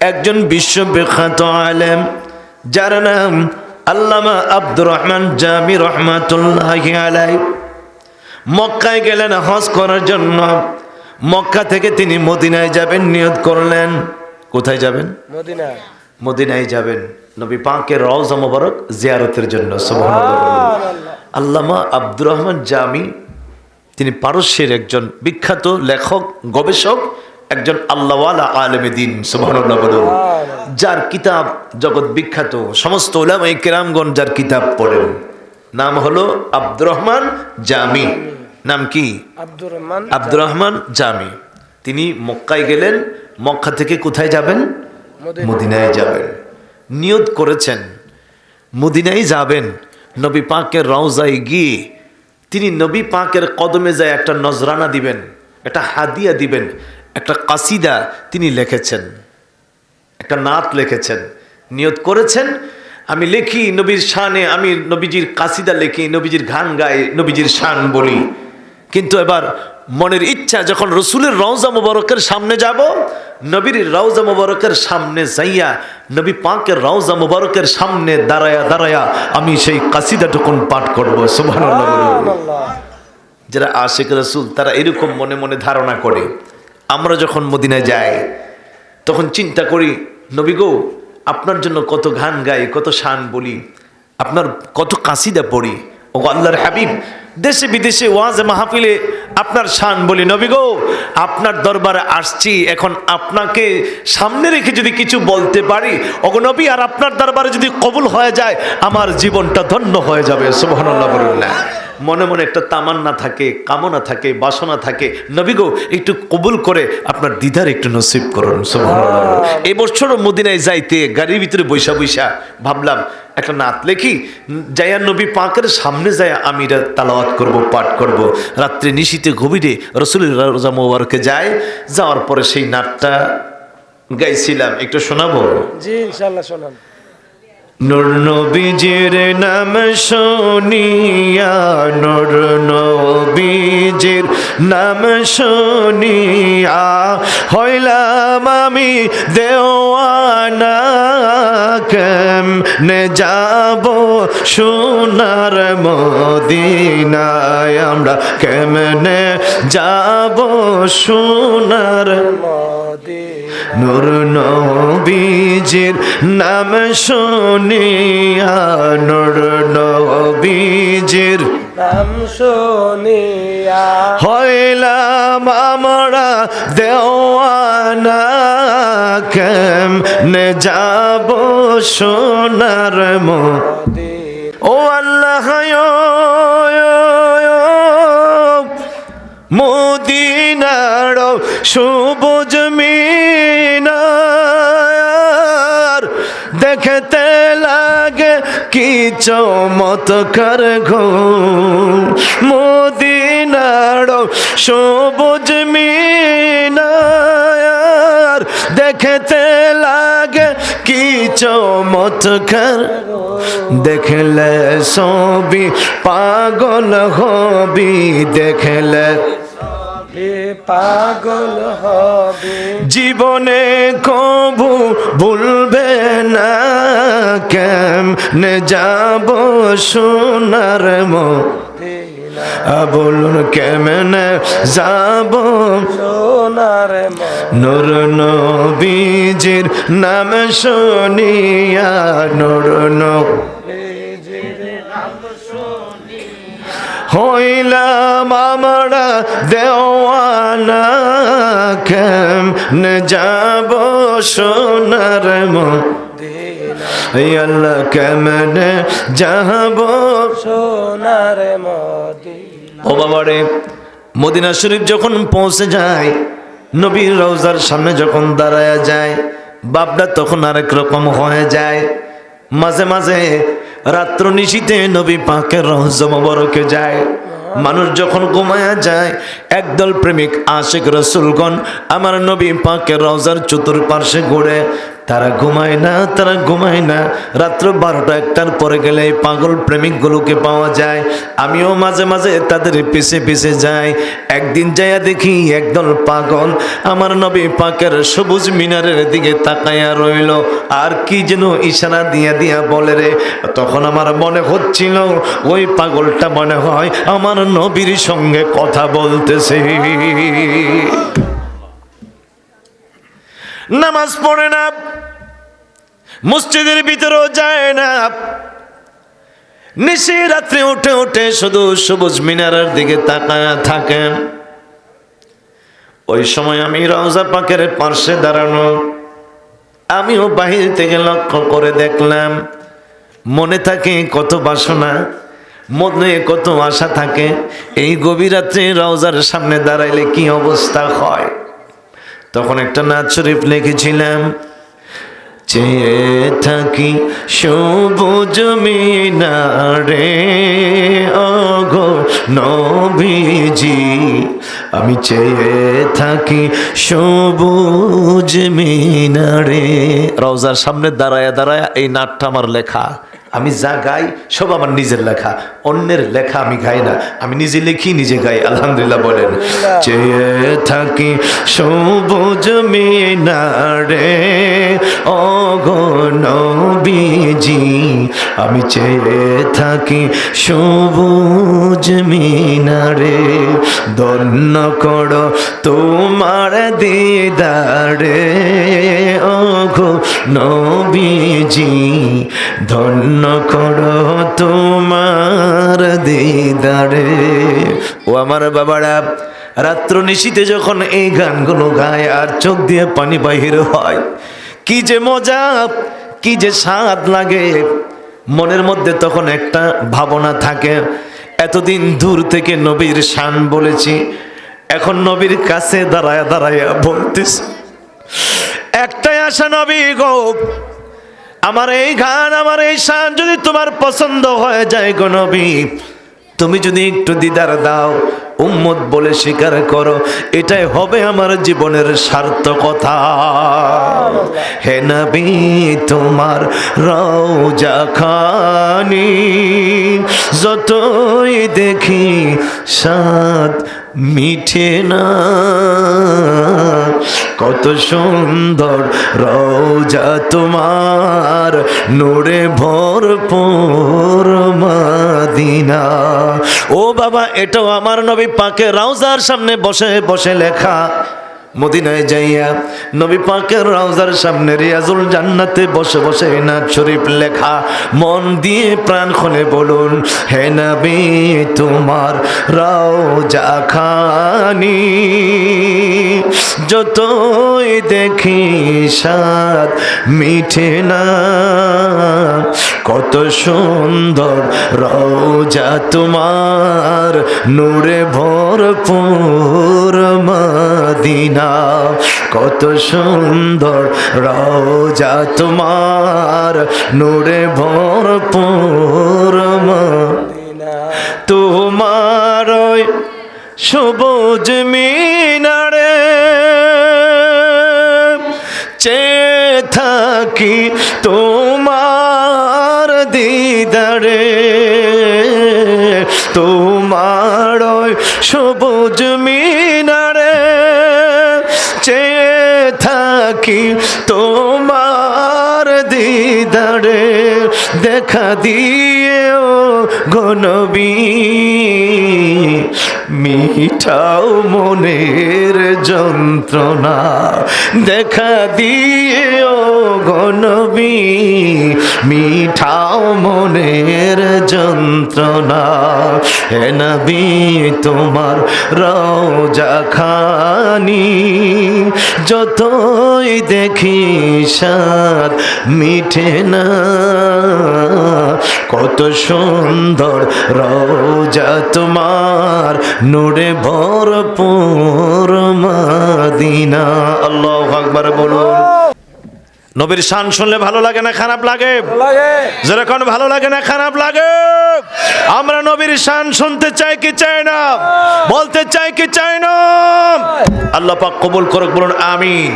একজন বিশ্ববিখ্যাত আলেম যার নাম আল্লামা আব্দুর রহমান জামি রহমাতুল্লাহ আলাই মক্কায় গেলেন হজ করার জন্য। মক্কা থেকে তিনি মদিনায় যাবেন নিয়ত করলেন। কোথায় যাবেন? মদিনা মদিনায় যাবেন। নবী পাকের রওজা মোবারক জিয়ারতের জন্য সুবহানাল্লাহ। আল্লামা আব্দুর রহমান জামি তিনি পারস্যের একজন বিখ্যাত লেখক গবেষক একজন আল্লাহওয়ালা আলেমে দিন সুবহানাল্লাহ বলুন। যার কিতাব জগৎ বিখ্যাত সমস্ত ওলামাই কেরামগণ যার কিতাব পড়েন নাম হলো আব্দুর রহমান জামি। নাম কি? আব্দুর রহমান আব্দুর রহমান জামি। তিনি মক্কায় গেলেন মক্কা থেকে কোথায় যাবেন? মদিনায় যাবেন। নিয়ত করেছেন মদিনায় যাবেন। নবী পাকের রওজায় গিয়ে তিনি নবী পাকের কদমে যায় একটা নজরানা দিবেন একটা হাদিয়া দিবেন একটা কাসিদা তিনি লিখেছেন একটা নাত লিখেছেন নিয়ত করেছেন আমি লিখি নবীর শানে আমি নবীজির কাসিদা লিখি নবীজির গান গাই নবীজির শান বলি কিন্তু এবার মনের ইচ্ছা যখন রসুলের রওজা মুবারকের সামনে যাব নবীর রওজা মুবারকের সামনে যাইয়া নবী পাকের রওজা মুবারকের সামনে দাঁড়ায়া দাঁড়ায়া আমি সেই কাসিদাটুকুন পাঠ করব। আল্লাহ যারা আশেক রসুল তারা এরকম মনে মনে ধারণা করে আমরা যখন মদিনায় যাই, তখন চিন্তা করি, নবী গো, আপনার জন্য কত গান গাই, কত শান বলি, আপনার কত কাসিদা পড়ি। ও আল্লাহর হাবিব, দেশে বিদেশে ওয়াজে মাহফিলে আপনার শান বলি, নবী গো, আপনার দরবারে আসছি, এখন আপনাকে সামনে রেখে যদি কিছু বলতে পারি, ওগো নবী, আর আপনার দরবারে যদি কবুল হয়ে যায়, আমার জীবনটা ধন্য হয়ে যাবে, সুবহানাল্লাহ না। মনে মনে একটা তামান্না থাকে কামনা থাকে বাসনা থাকে। নবী গো একটু কবুল করে আপনার দিদার একটু নসিব করুন সুবহানাল্লাহ। এই বছরও মদিনায় যাইতে গাড়ির ভিতরে বৈশা বৈশা ভাবলাম একটা নাত লেখি যাইয়া নবী পাকের সামনে যায় আমি এটা তালাওয়াত করব পাঠ করব। রাত্রে নিশীতে গভীরে রসুলের রোজা মোবারকে যায় যাওয়ার পরে সেই নাটটা গাইছিলাম। একটু শোনাবো? জি ইনশাল্লাহ শোনান। নূর নবীজির নাম শুনিয়া, নূর নবীজির নাম শুনিয়া, হইলাম আমি দেওয়ানা। কেমনে যাব সোনার মদিনায়? আমরা কেমনে যাব সোনার নূর নবীজির নাম শুনিয়া নূর নবীজির নাম শুনিয়া। হইলাম আমরা দেওয়ানা কেম নে যাব সোনার মো? ও আল্লাহ সবুজ মিনার দেখতে লাগে কি চমৎকার ঘো মদিনার সবুজ মিনার দেখতে লাগে কি চমৎকার দেখলে সবি পাগল হবি, দেখলে পাগল হবে। জীবনে কবু ভুলবে না কেম নে যাব সোনার মো বলুন কেমনে যাব সোনার নূর নবীজির নাম শুনিয়া? নূর হইলাম আমরা দেওয়ানা কেম নে যাব সোনার মো এই আল্লাহ কেমনে যাব সোনার ও বাবারে, মদিনা শরীফ যখন পৌঁছে যায়, নবীর রওজার সামনে যখন দাঁড়ায় যায়, বাপটা তখন আরেক রকম হয়ে যায়। মাঝে মাঝে রাত্র নিশীতে নবী পাকের রহস্য মোবারকে যায়। মানুষ যখন ঘুমায়া যায়, একদল প্রেমিক আশেক রসুলগণ আমার নবী পাকের রওজার চতুর্পার্শ্বে ঘুরে তারা ঘুমায় না, তারা ঘুমায় না। রাত্র বারোটা একটার পরে গেলে পাগল প্রেমিকগুলোকে পাওয়া যায়। আমিও মাঝে মাঝে তাদের পিছে পিছে যাই। একদিন যাইয়া দেখি একদল পাগল আমার নবী পাকের সবুজ মিনারের দিকে তাকাইয়া রইল। আর কি যেন ইশারা দিয়া দিয়া বলে রে, তখন আমার মনে হচ্ছিল ওই পাগলটা মনে হয় আমার নবীর সঙ্গে কথা বলতেছে। নামাজ পড়ে না, মসজিদের ভিতরেও যায় না। নিশি রাত্রে উঠে উঠে শুধু সবুজ মিনারের দিকে তাকায় থাকেন ওই সময় আমি রওজা পাকের পার্শ্বে দাঁড়ানো, আমিও বাহির থেকে লক্ষ্য করে দেখলাম, মনে থাকে কত বাসনা, মনে কত আশা থাকে, এই গভীর রাত্রে রওজার সামনে দাঁড়াইলে কি অবস্থা হয়? তখন একটা নাচ শরীফ লিখেছিলাম, চেয়ে থাকি সবুজ মিনারে অগো নবীজি, আমি চেয়ে থাকি সবুজ মিনারে। রওজার সামনে দাঁড়ায় দাঁড়ায় এই নাটটা আমার লেখা। আমি যা গাই সব আমার নিজের লেখা। অন্যের লেখা আমি গাই না। আমি নিজে লিখি নিজে গাই আলহামদুলিল্লাহ বলেন। চেয়ে থাকি সবুজ মিনারে অগণবীজি আমি চেয়ে থাকি সবুজ মিনারে। দন্য করো তোমার দিদারে অগো নবীজি, ধন্য করো তোমার দিদারে। ও আমার বাবারা, রাত্র নিশীতে যখন এই গানগুলো গায় আর চোখ দিয়ে পানি বাহির হয়, কি যে মজা, কি যে স্বাদ লাগে। মনের মধ্যে তখন একটা ভাবনা থাকে, এতদিন দূর থেকে নবীর শান বলেছি, এখন নবীর কাছে দাঁড়ায় দাঁড়ায় বলতেছি একটাই আশা নবী গো। আমার এই গান, আমার এই শান যদি তোমার পছন্দ হয়ে যায় গো নবী, তুমি যদি একটু দিদার দাও, উম্মত বলে স্বীকার করো, এটাই হবে আমার জীবনের সার্থকতা। হে নবী, তোমার রওজা খানি, যতই দেখি সাত মিঠে না। কত সুন্দর রওজা তোমার, নোরে ভরপুর মাদিনা। ও বাবা, এটাও আমার নবী পাকে রাউজার সামনে বসে বসে লেখা। মদিনায় যাইয়া নবী পাকের রাউজার সামনে রিয়াজুল জান্নাতে বসে বসে নাচ শরীফ লেখা মন দিয়ে প্রাণ খুলে বলুন, হে নবী, তোমার রাউজা খানি। যতই দেখি সাদ মিঠে না, কত সুন্দর রওজা তোমার নূরে ভরপুর মাদিনা। কত সুন্দর রওজা তোমার নূরে ভরপুর তোমার সবুজ মিনারে চেয়ে থাকি তোমার দিদারে। তোমার দেখা দিয়েও গনবী মিঠাও মনের যন্ত্রণা। দেখা দিয়েও গনবী মিঠাও মনের যন্ত্রণা। হে নবী, তোমার রওজা খানি, যতই দেখি সাদ মিঠে না। কত সুন্দর রওজা তোমার নূরে ভরপুর মাদিনা। আল্লাহ আকবার বলুন। নবীর শান শুনলে ভালো লাগে না খারাপ লাগে? লাগে। যেরকম ভালো লাগে না খারাপ লাগে। আমরা নবীর শান শুনতে চাই কি চাই না? বলতে চাই কি চাই না? আল্লাহ পাক কবুল করুক বলুন আমিন।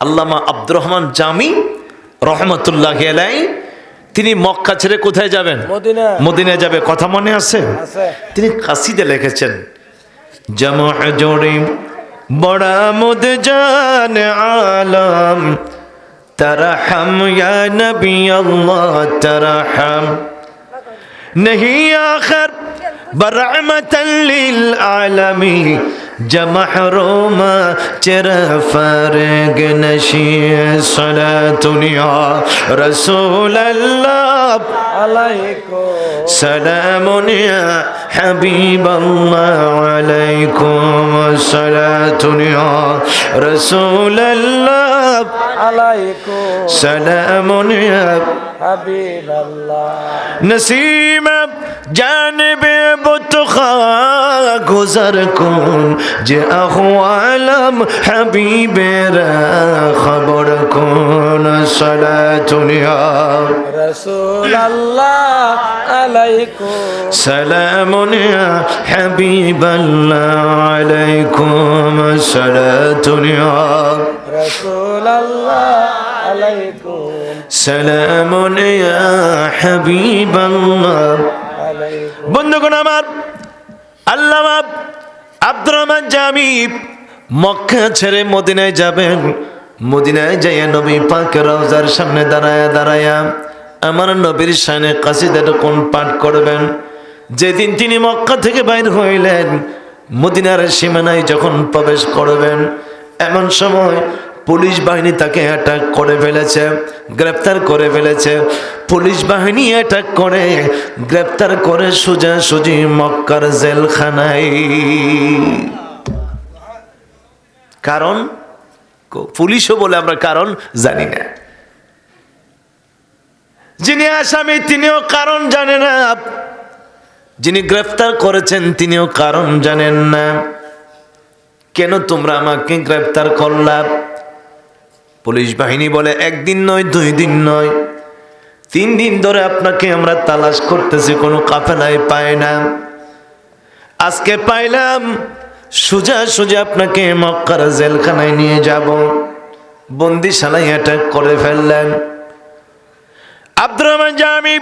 আল্লামা আব্দুর রহমান জামি রহমতুল্লাহ আলাই তিনি মক্কা ছেড়ে কোথায় যাবেন? মদিনায় যাবে। কথা মনে আছে? তিনি কাশিতে লিখেছেন তারা হাম জান আলম তরহম ইয়া নবী আল্লাহ তরহম। नहीं आखर बरमतलिल جمح جمحروم چر فرگ نشی يا رسول الله عليكم سلام يا حبيب الله عليكم صلاة يا رسول الله عليكم سلام يا حبیب اللہ نسیم جانب بطخا گزر کن جے اخوالم حبیب را خبر کن صلاة یا رسول اللہ علیکم سلام یا حبیب اللہ علیکم صلاة یا رسول اللہ علیکم সালামুন ইয়া হাবিবাল্লাহ। বন্ধুগণ আমার, আল্লামা আব্দুর রহমান জামি মক্কা ছেড়ে মদিনায় যাবেন। মদিনায় যাইয়া নবী পাক রওজার সামনে দাঁড়ায়া দাঁড়ায়া আমার নবীর সামনে কাশিদার কোন পাঠ করবেন? যেদিন তিনি মক্কা থেকে বাইর হইলেন, মদিনার সীমানায় যখন প্রবেশ করবেন, এমন সময় পুলিশ বাহিনী তাকে অ্যাটাক করে ফেলেছে, গ্রেপ্তার করে ফেলেছে। পুলিশ বাহিনী অ্যাটাক করে, গ্রেপ্তার করে সোজা সুজি মক্কার জেলখানায়। কারণ? পুলিশও বলে আমরা কারণ জানি না। যিনি আসামি, তিনিও কারণ জানে না। যিনি গ্রেফতার করেছেন, তিনিও কারণ জানেন না। কেন তোমরা আমাকে গ্রেফতার করলাম পুলিশ বাহিনী বলে, একদিন নয়, দুই দিন নয়। তিন দিন ধরে আপনাকে আমরা তালাশ করতেছি, কোনো কাফেলায় পায় না আজকে পাইলাম, সোজা সোজা আপনাকে মক্কার জেলখানায় নিয়ে যাব। বন্দিশালায় অ্যাটাক করে ফেললেন। আব্দুর রহমান জামি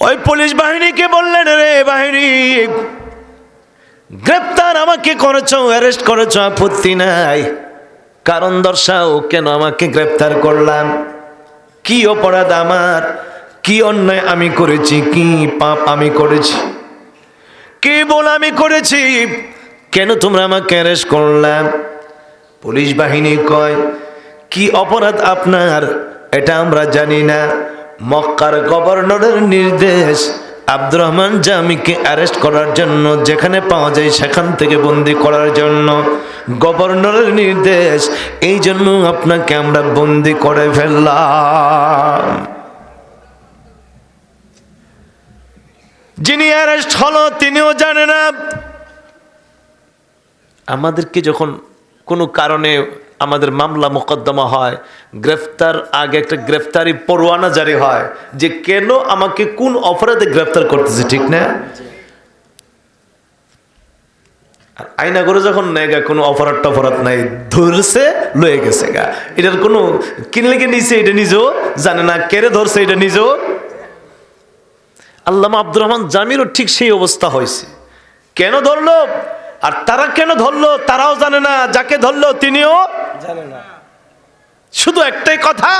ওই পুলিশ বাহিনীকে বললেন, রে বাহিনী, গ্রেপ্তার আমাকে করেছ, অ্যারেস্ট করেছ, আপত্তি নাই। কারণ দর্শাও কেন আমাকে গ্রেপ্তার করলাম? কি অপরাধ আমার? কি অন্যায় আমি করেছি? কি পাপ আমি করেছি? কি বল আমি করেছি? কেন তোমরা আমাকে অ্যারেস্ট করলাম পুলিশ বাহিনী কয়, কি অপরাধ আপনার? এটা আমরা জানি না। মক্কার গভর্নরের নির্দেশ আব্দুর রহমান জামিকে অ্যারেস্ট করার জন্য, যেখানে পাওয়া যায় সেখান থেকে বন্দি করার জন্য। গভর্নরের নির্দেশ, এই জন্য আপনাকে আমরা বন্দি করে ফেললাম। যিনি অ্যারেস্ট হলো, তিনিও জানে না। আমাদেরকে যখন কোনো কারণে আমাদের মামলা মোকদ্দমা হয়, গ্রেফতার আগে একটা গ্রেফতারি পরোয়ানা জারি হয়, যে কেন আমাকে কোন অপরাধে গ্রেফতার করতেছে, ঠিক না? আর আইনা করে যখন নেয় গা, কোনো অপরাধ টপরাধ নাই, ধরছে, লয়ে গেছে গা। এটার কোনো কিনলে কে নিছে, এটা নিজেও জানে না কেড়ে ধরছে, এটা নিজেও। আল্লামা আব্দুর রহমান জামিরও ঠিক সেই অবস্থা হয়েছে। কেন ধরলো? আর তারা কেন ধরলো? তারাও জানে না, যাকে ধরলো, তিনিও জানে না। শুধু একটাই কথা,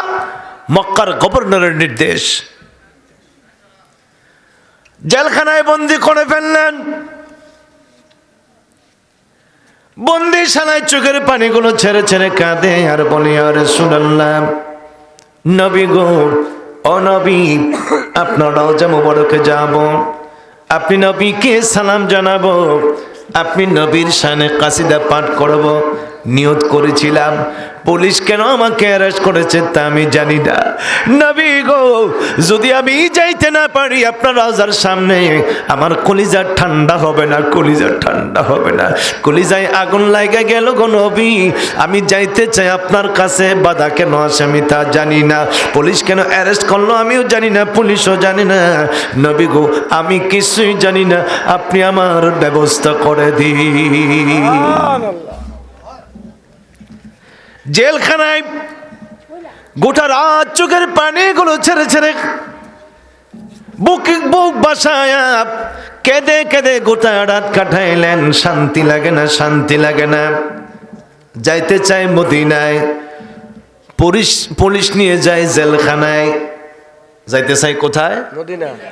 মক্কার গভর্নরের নির্দেশ। জেলখানায় বন্দি করে ফেললেন। বন্দি বন্দিশালায় চোখের পানিগুলো ছেড়ে ছেড়ে কাঁদে আর বলি, আর শুনলাম নবী গো, ও নবী, আপনারাও যে মোবারকে যাব। আপনি নবীকে সালাম জানাব, আপনি নবীর শানে কাসিদা পাঠ করব। নিয়ত করেছিলাম। পুলিশ কেন আমাকে অ্যারেস্ট করেছে তা আমি জানি না। নবী গো, যদি আমি যাইতে না পারি, আপনার রাজার সামনে আমার কলিজার ঠান্ডা হবে না কলিজার ঠান্ডা হবে না। কলিজায় আগুন লাগা গেল গো নবী। আমি যাইতে চাই আপনার কাছে, বাধা কেন আসে আমি তা জানি না। পুলিশ কেন অ্যারেস্ট করল আমিও জানি না, পুলিশও জানি না। নবী গো, আমি কিছুই জানি না, আপনি আমার ব্যবস্থা করে সুবহানাল্লাহ। জেলখানায় গোটা রাত চোখের পানিগুলো ছেড়ে ছেড়ে বুক বুক বাসায় কেঁদে কেঁদে গোটা রাত কাটাইলেন। শান্তি লাগে না শান্তি লাগে না। যাইতে চায় মদিনায় পুলিশ পুলিশ নিয়ে যায় জেলখানায়। যাইতে চাই কোথায়?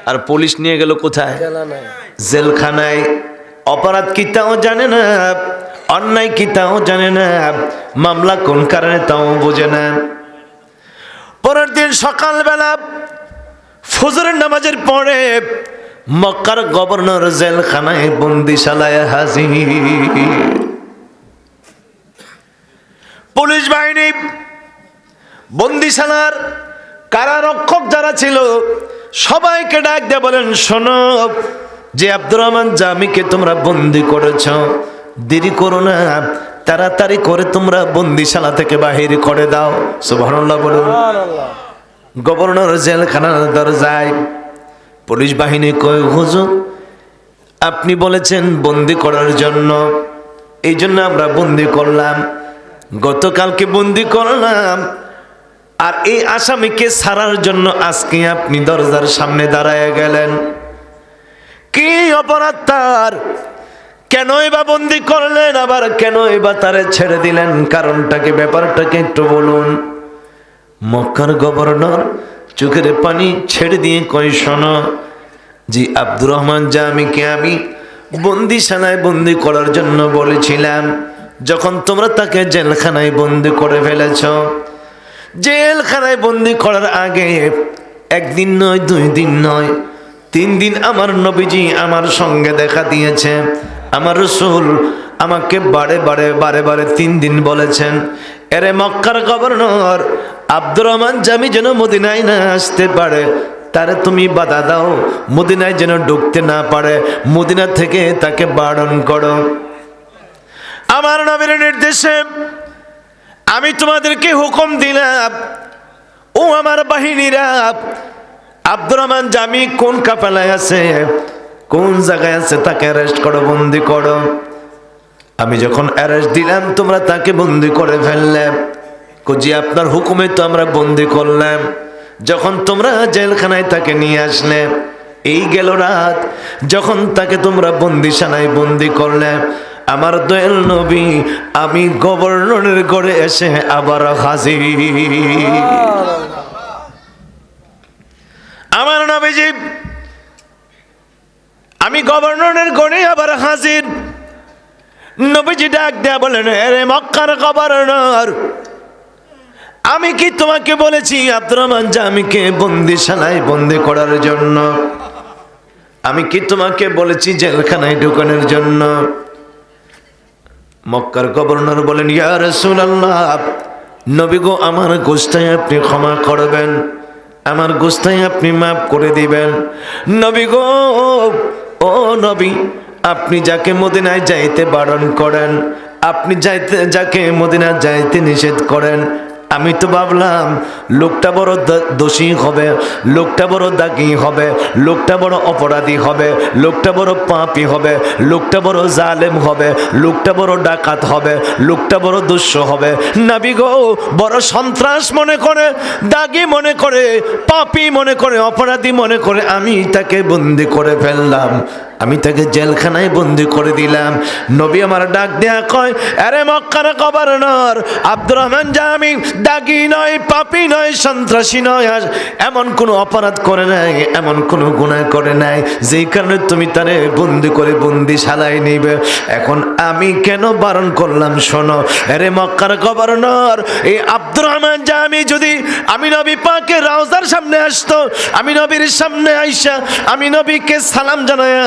আর পুলিশ নিয়ে গেল কোথায়? জেলখানায়। অপরাধ কি তাও জানে না। অন্যায় কি তাও জানে না, মামলা কোন কারণে তাও বোঝে না। পরের দিন সকালবেলা ফজরের নামাজের পরে মক্কার গভর্নর জেলখানায় বন্দিশালায় হাজির। পুলিশ বাহিনী, বন্দিশালার কারারক্ষক যারা ছিল, সবাইকে ডাক দিয়ে বলেন, শোনো, যে আব্দুর রহমান জামিকে তোমরা বন্দি করেছ দেরি করো না। তাড়াতাড়ি করে তোমরা বন্দিশালা থেকে বাহির করে দাও। সুবহানাল্লাহ বলুন। গভর্নর জেলখানার দরজায় পুলিশ বাহিনী কয় হুজুর আপনি বলেছেন বন্দি করার জন্য। এই জন্য আমরা বন্দি করলাম। গতকালকে বন্দি করলাম। আর এই আসামিকে ছাড়ার জন্য আজকে আপনি দরজার সামনে দাঁড়ায় গেলেন। কি অপরাধ তার? কেনই বা বন্দি করলেন? আবার কেনই বা তারে ছেড়ে দিলেন? কারণটাকে ব্যাপারটাকে একটু বলুন। মক্কার গভর্নর চোখের পানি ছেড়ে দিয়ে কই শোনো, জি আব্দুর রহমান জামিকে আমি বন্দিশালায় বন্দি করার জন্য বলেছিলাম, যখন তোমরা তাকে জেলখানায় বন্দি করে ফেলেছ। জেলখানায় বন্দি করার আগে একদিন নয়, দুই দিন নয় তিন দিন আমার নবীজি আমার সঙ্গে দেখা দিয়েছে। আমার রসুল আমাকে বারে বারে বারে বারে তিন দিন বলেছেন, এরে মক্কার গভর্নর, আব্দুর রহমান জামি যেন মদিনায় না আসতে পারে, তারে তুমি বাধা দাও, মদিনায় যেন ঢুকতে না পারে, মদিনা থেকে তাকে বারণ করো। আমার নবীর নির্দেশে আমি তোমাদেরকে হুকুম দিলাম, ও আমার বাহিনীরা আব্দুর রহমান, জামি, কোন কাফেলায় আছে? কোন জায়গায় আছে? তাকে অ্যারেস্ট করো, বন্দি করো। আমি যখন অ্যারেস্ট দিলাম, তোমরা তাকে বন্দি করে ফেললে। কুজি, আপনার হুকুমে তো আমরা বন্দি করলাম। যখন তোমরা জেলখানায় তাকে নিয়ে আসলে, এই গেল রাত। যখন তাকে তোমরা বন্দিশানায় বন্দি করলে, আমার দয়াল নবী, আমি গভর্নরের ঘরে এসে আবার হাজির। আমার নবীজি, আমি গভর্নরের গণে আবার হাজির। নবীজি ডাক দেয়া বলেন আরে মক্কার গভর্নর, আমি কি তোমাকে বলেছি আব্দুর রহমান জামিকে বন্দিশালায় বন্দি করার জন্য? আমি কি তোমাকে বলেছি জেলখানায় ঢুকানোর জন্য? মক্কার গভর্নর বলেন, ইয়া রাসূলুল্লাহ, নবী গো, আমার গোষ্ঠায় আপনি ক্ষমা করবেন। আমার গোস্তায় আপনি মাফ করে দিবেন। নবী গো, ও নবী, আপনি যাকে মদিনায় যাইতে বারণ করেন, আপনি যাইতে যাকে মদিনায় যাইতে নিষেধ করেন আমি তো ভাবলাম, লোকটা বড় দোষী হবে, লোকটা বড় দাগি হবে, লোকটা বড় অপরাধী হবে, লোকটা বড় পাপি হবে, লোকটা বড় জালেম হবে, লোকটা বড় ডাকাত হবে, লোকটা বড় দুঃস্ব হবে। নাবি গো, বড় সন্ত্রাস মনে করে, দাগি মনে করে, পাপি মনে করে, অপরাধী মনে করে, আমি তাকে বন্দি করে ফেললাম। আমি তাকে জেলখানায় বন্দি করে দিলাম। নবী আমার ডাক দেয়া কয়, আরে মক্কার গভর্নর, আব্দুর রহমান জামি দাগি নয়, পাপি নয়, সন্ত্রাসী নয় এমন কোনো অপরাধ করে নাই, এমন কোনো গুনাহ করে নাই, যেই কারণে তুমি তারে বন্দি করে বন্দি শালায় নিবে। এখন আমি কেন বারণ করলাম শোনো, আরে মক্কার গভর্নর, এই আব্দুর রহমান জামি যদি আমি নবী পাকে রাউজার সামনে আসতো, আমি নবীর সামনে আইসা, আমি নবীকে সালাম জানায়া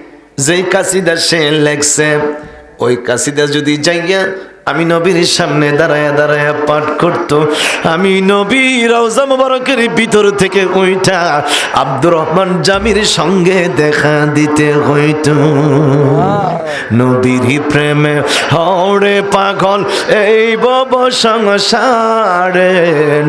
যেই কাসিদা সে লেখছে ওই কাসিদা যদি যাইয়া আমি নবীর সামনে দাঁড়ায় দাঁড়ায় পাঠ করত। আমি নবী রওজা মোবারকের ভিতর থেকে ওইটা আব্দুর রহমান জামির সঙ্গে দেখা দিতে হইত। নবীর প্রেমে হরে পাগল এই বব সংসারে।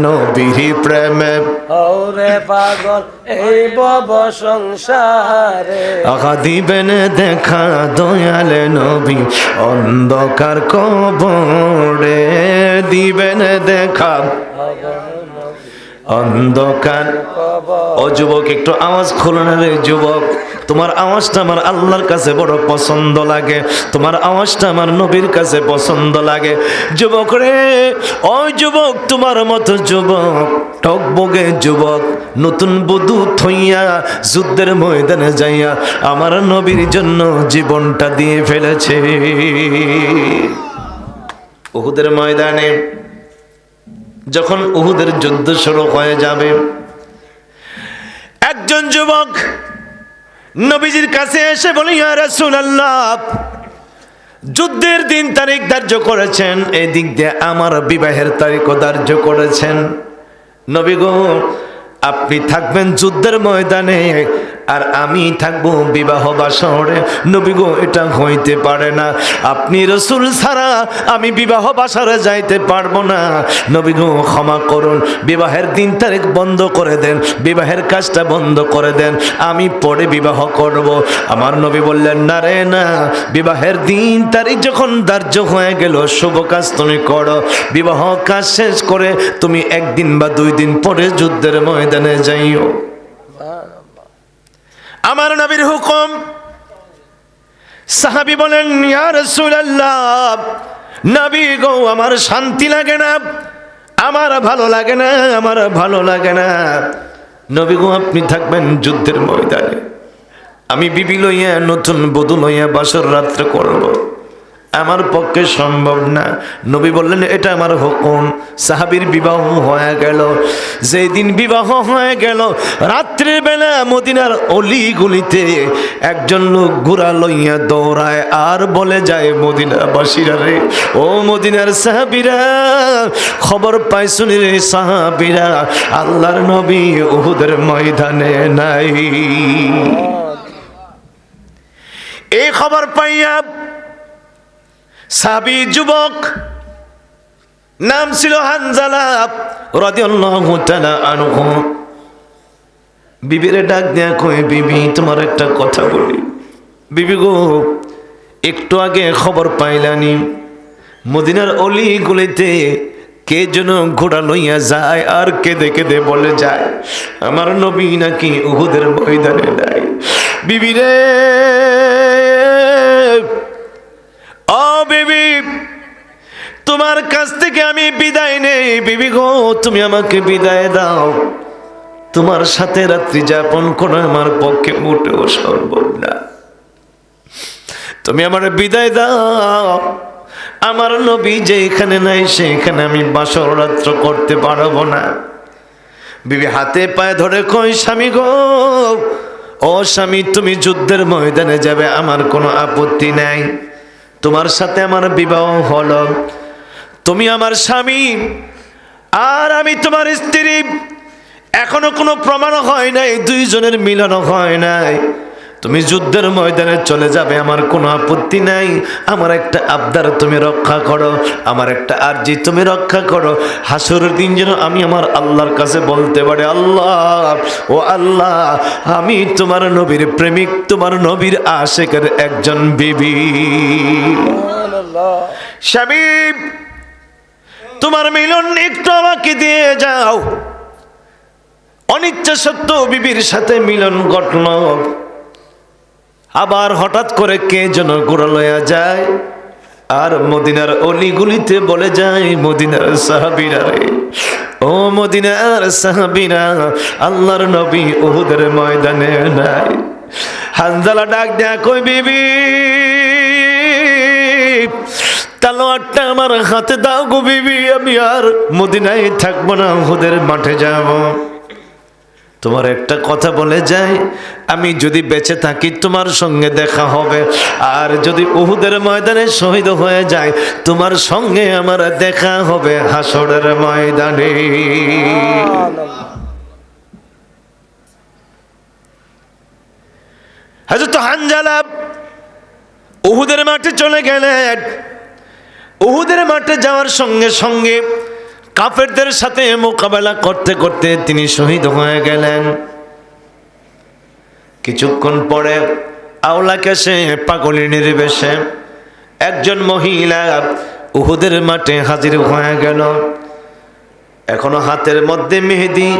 নবীর প্রেমে ওরে পাগল এই বব সংসারে। আঘা দিবেন দেখা দয়ালে নবী অন্ধকার কবরে দিবেন দেখা। অন্ধকার। ও যুবক, একটু আওয়াজ খুলুন রে যুবক। তোমার আওয়াজটা আমার আল্লাহর কাছে বড় পছন্দ লাগে। তোমার আওয়াজটা আমার নবীর কাছে পছন্দ লাগে। যুবক রে ওই যুবক, তোমার মতো যুবক টকবগে যুবক, নতুন বধূ থইয়া যুদ্ধের ময়দানে যাইয়া আমার নবীর জন্য জীবনটা দিয়ে ফেলেছে। উহুদের ময়দানে যখন উহুদের যুদ্ধ শুরু হয়ে যাবে, একজন যুবক নবীজির কাছে এসে বলি, ইয়া রাসূলুল্লাহ, যুদ্ধের দিন তারিখ ধার্য করেছেন, এই দিক দিয়ে আমার বিবাহের তারিখও ধার্য করেছেন। নবী গো, আপনি থাকবেন যুদ্ধের ময়দানে আর আমি থাকব বিবাহ বাসরে। নবী গো, এটা হইতে পারে না। আপনি রসুল ছাড়া আমি বিবাহ বাসরে যাইতে পারব না। নবী গো, ক্ষমা করুন। বিবাহের দিন তারিখ বন্ধ করে দেন। বিবাহের কাজটা বন্ধ করে দেন। আমি পরে বিবাহ করব। আমার নবী বললেন, না রে, না। বিবাহের দিন তারিখ যখন ধার্য হয়ে গেল, শুভ কাজ তুমি করো। বিবাহ কাজ শেষ করে তুমি একদিন বা দুই দিন পরে যুদ্ধের ময়দানে যাইও। আমার নবীর হুকুম। সাহাবি বলেন, ইয়া রাসূলুল্লাহ, নবী গো, আমার শান্তি লাগে না। আমার ভালো লাগে না, আমার ভালো লাগে না। নবী গো, আপনি থাকবেন যুদ্ধের ময়দানে। আমি বিবি লইয়া, নতুন বধূ লইয়া বাসর রাত্রে করব। আমার পক্ষে সম্ভব না। নবী বললেন এটা আমার হুকুম। সাহাবির বিবাহ হয়ে গেল। যেই দিন বিবাহ হয়ে গেল রাত্রের বেলা মদিনার অলি গলিতে একজন লোক ঘোড়া লইয়া দৌড়ায় আর বলে যায় মদিনাবাসীরা রে ও মদিনার সাহাবিরা খবর পাই শুনি রে সাহাবীরা আল্লাহর নবী উহুদের ময়দানে নাই। এই খবর পাইয়া সাবি যুবক, নাম ছিল হানজালা রাদিয়াল্লাহু ডাক দেয়া কই বিবি, তোমার একটা কথা বলি। বিবি গো, একটু আগে খবর পাইলানি, মদিনার অলি গুলিতে কে যেন ঘোড়া লইয়া যায় আর কেঁদে কেঁদে বলে যায়, আমার নবী নাকি উহুদের ময়দানে নাই। বিবি রে ও বিবি, তোমার কাছ থেকে আমি বিদায় নেই, বিবি গো, তুমি আমাকে বিদায় দাও। তোমার সাথে রাত্রি যাপন করা আমার পক্ষে মোটেও সম্ভব না। তুমি আমার বিদায় দাও। আমার নবী যে এখানে নাই, সেখানে আমি বাসর রাত্র করতে পারব না। বিবি হাতে পায়ে ধরে কই স্বামী গো, ও স্বামী, তুমি যুদ্ধের ময়দানে যাবে, আমার কোনো আপত্তি নাই। তোমার সাথে আমার বিবাহ হলো। তুমি আমার স্বামী, আর আমি তোমার স্ত্রী। এখনও কোনো প্রমাণ হয় নাই, দুইজনের মিলন হয় নাই। তুমি যুদ্ধের ময়দানে চলে যাবে, আমার কোনো আপত্তি নাই। আমার একটা আবদার তুমি রক্ষা করো, আমার একটা আর্জি তুমি রক্ষা করো। হাসুরের দিন যেন আমি আমার আল্লাহর কাছে বলতে পারি, আল্লাহ, ও আল্লাহ, আমি তোমার নবীর প্রেমিক, তোমার নবীর আশেকের একজন বিবি। স্বামী তোমার মিলন একটু আমাকে দিয়ে যাও। অনিচ্ছা সত্ত্বেও বিবির সাথে মিলন ঘটল। আবার হঠাৎ করে কে যেন গোড়া লয়া যায়? আর মদিনার অলিগুলিতে বলে যায়, মদিনার সাহাবিরা রে, ও মদিনার সাহাবিরা, আল্লাহর নবী ওহুদের ময়দানে নাই। হানজালা ডাক দেয়া কই বিবি? তালোয়ারটা আমার হাতে দাও গো বিবি, আমি আর মদিনায় থাকব না ওহুদের মাঠে যাব। তোমার একটা কথা বলে যাই, আমি যদি বেঁচে থাকি তোমার সঙ্গে দেখা হবে। আর যদি উহুদের ময়দানে শহীদ হয়ে যায় তোমার সঙ্গে আমার দেখা হবে হাসরের ময়দানে। হযরত হানজালা উহুদের মাঠে চলে গেলেন। উহুদের মাঠে যাওয়ার সঙ্গে সঙ্গে কাফেরদের সাথে মোকাবেলা করতে করতে তিনি শহীদ হয়ে গেলেন। কিছুক্ষণ পরে আওলাকে সে পাগলি নির্বেশে একজন মহিলা উহুদের মাঠে হাজির হয়ে গেল। এখনও হাতের মধ্যে মেহেদি,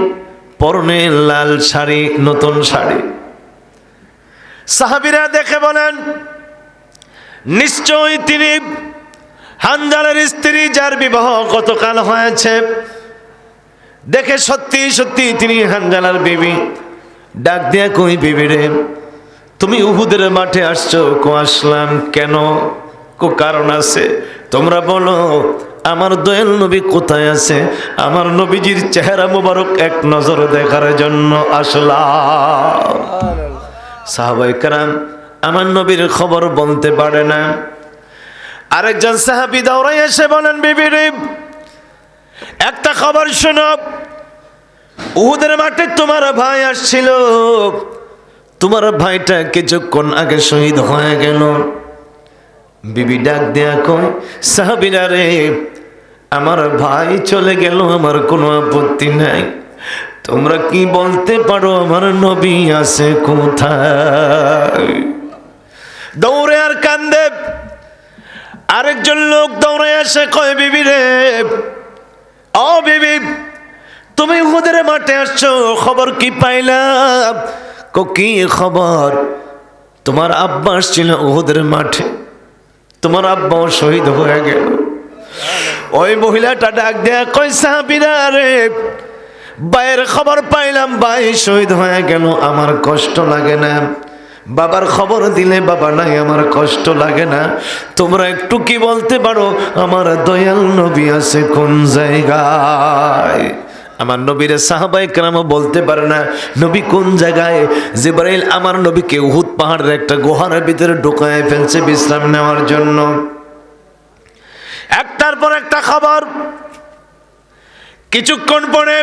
পরনে লাল শাড়ি, নতুন শাড়ি। সাহাবিরা দেখে বলেন, নিশ্চয়ই তিনি হানজালের স্ত্রী যার বিবাহ গতকাল হয়েছে, দেখে সত্যি সত্যি তিনি হানজালার বিবি। ডাক দিয়া কই, বিবি রে, তুমি উহুদের মাঠে আসছো, কো আসলাম কেন? কো কারণ আছে? তোমরা বলো, আমার দয়াল নবী কোথায় আছে? আমার নবীজির চেহারা মোবারক এক নজর দেখার জন্য আসলাম। সাহাবাই কারাম, আমার নবীর খবর বলতে পারে না। আরেকজন সাহাবি দৌড়াই এসে বলেন বিবির একটা খবর শোনো। উহুদের মাঠে তোমার ভাই আসছিল। তোমার ভাইটা কিছুক্ষণ আগে শহীদ হয়ে গেল। বিবি ডাক দেয়া কয়, সাহাবিরা রে, আমার ভাই চলে গেল, আমার কোনো আপত্তি নাই। তোমরা কি বলতে পারো, আমার নবী আছে কোথায়? দৌড়ে আর কান্দে। আরেকজন লোক দৌড়ে আসে কয়, বিবি রে, ও বিবি, তুমি ওদের মাঠে আসছো, খবর কি পাইলাম? কো খবর? তোমার আব্বা আসছিল ওদের মাঠে, তোমার আব্বাও শহীদ হয়ে গেল। ওই মহিলাটা ডাক দেয়া কই সাহাবিরা রে বাইয়ের খবর পাইলাম ভাই শহীদ হয়ে গেল, আমার কষ্ট লাগে না। বাবার খবর দিলে বাবা নাই, আমার কষ্ট লাগে না। তোমরা একটু কি বলতে পারো, আমার দয়াল নবী আছে কোন জায়গায়? আমার নবীর সাহাবাই কেরাম বলতে পারে না, নবী কোন জায়গায়? জিব্রাইল আমার নবীকে উহুদ পাহাড়ের একটা গুহার ভিতরে ঢোকায় ফেলছে বিশ্রাম নেওয়ার জন্য। একটার পর একটা খবর, কিছুক্ষণ পরে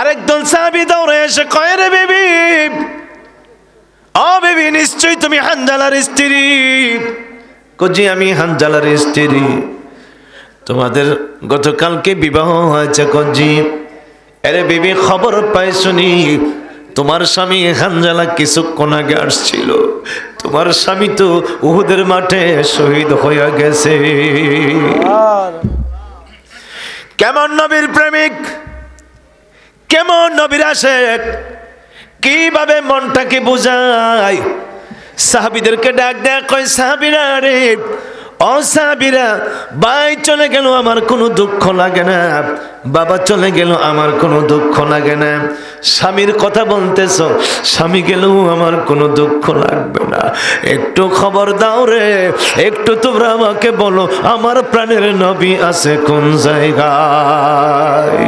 আরেক দল সাহাবি দৌড়ে এসে কয়, রে বেবি ও বেবি নিশ্চয়ই তুমি হানজালার স্ত্রী। কজি আমি হানজালার স্ত্রী। তোমাদের গতকালকে বিবাহ হয়েছে কজি আরে বেবি খবর পাই শুনি তোমার স্বামী হানজালা কিছুক্ষণ আগে আসছিল। তোমার স্বামী তো উহুদের মাঠে শহীদ হয়ে গেছে। কেমন নবীর প্রেমিক? কেমন নবীর আশেক? কীভাবে মনটাকে বোঝায়? সাহাবিদেরকে ডাক দেয়া কয়, সাহাবিরা রে, ও সাহাবিরা, ভাই চলে গেল, আমার কোনো দুঃখ লাগে না। বাবা চলে গেল, আমার কোনো দুঃখ লাগে না। স্বামীর কথা বলতেছ, স্বামী গেলেও আমার কোনো দুঃখ লাগবে না। একটু খবর দাও রে, একটু তোমরা আমাকে বলো, আমার প্রাণের নবী আছে কোন জায়গায়?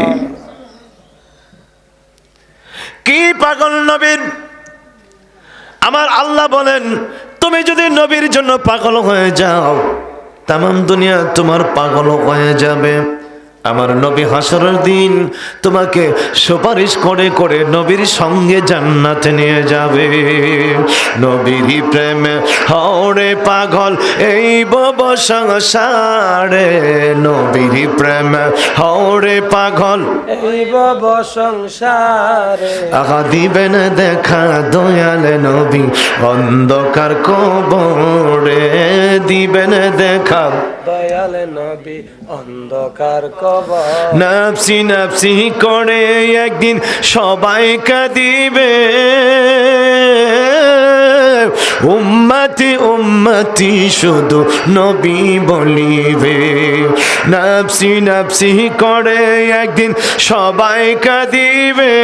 কি পাগল নবীর? আমার আল্লাহ বলেন, তুমি যদি নবীর জন্য পাগল হয়ে যাও তাম দুনিয়া তোমার পাগল হয়ে যাবে। আমার নবী হাসরের দিন তোমাকে সুপারিশ করে করে নবীর সঙ্গে জান্নাতে নিয়ে যাবে। নবীর প্রেমে হরে পাগল এই বব সংসারে। নবীর প্রেমে হরে পাগল এই বব সংসারে। আহা দিবেন দেখা দয়ালে নবী অন্ধকার কবরে। দিবেন দেখা দয়াল নবী, অন্ধকার কবর। নাপসি নাপসি করে একদিন সবাই কাঁদিবে। উম্মতি উম্মতি শুধু নবী বলিবে। নাপসি নাপসি করে একদিন সবাই কাঁদিবে।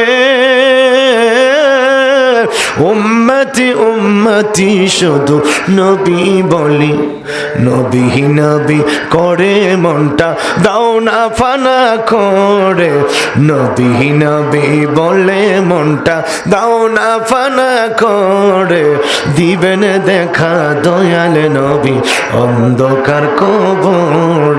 উম্মতি উম্মতি শুধু নবী বলি। নবী নবী করে মনটা, দাও না ফানা করে। নবী নবী বলে মনটা, দাও না ফানা করে। দিবেন দেখা দয়াল নবী, অন্ধকার কবর।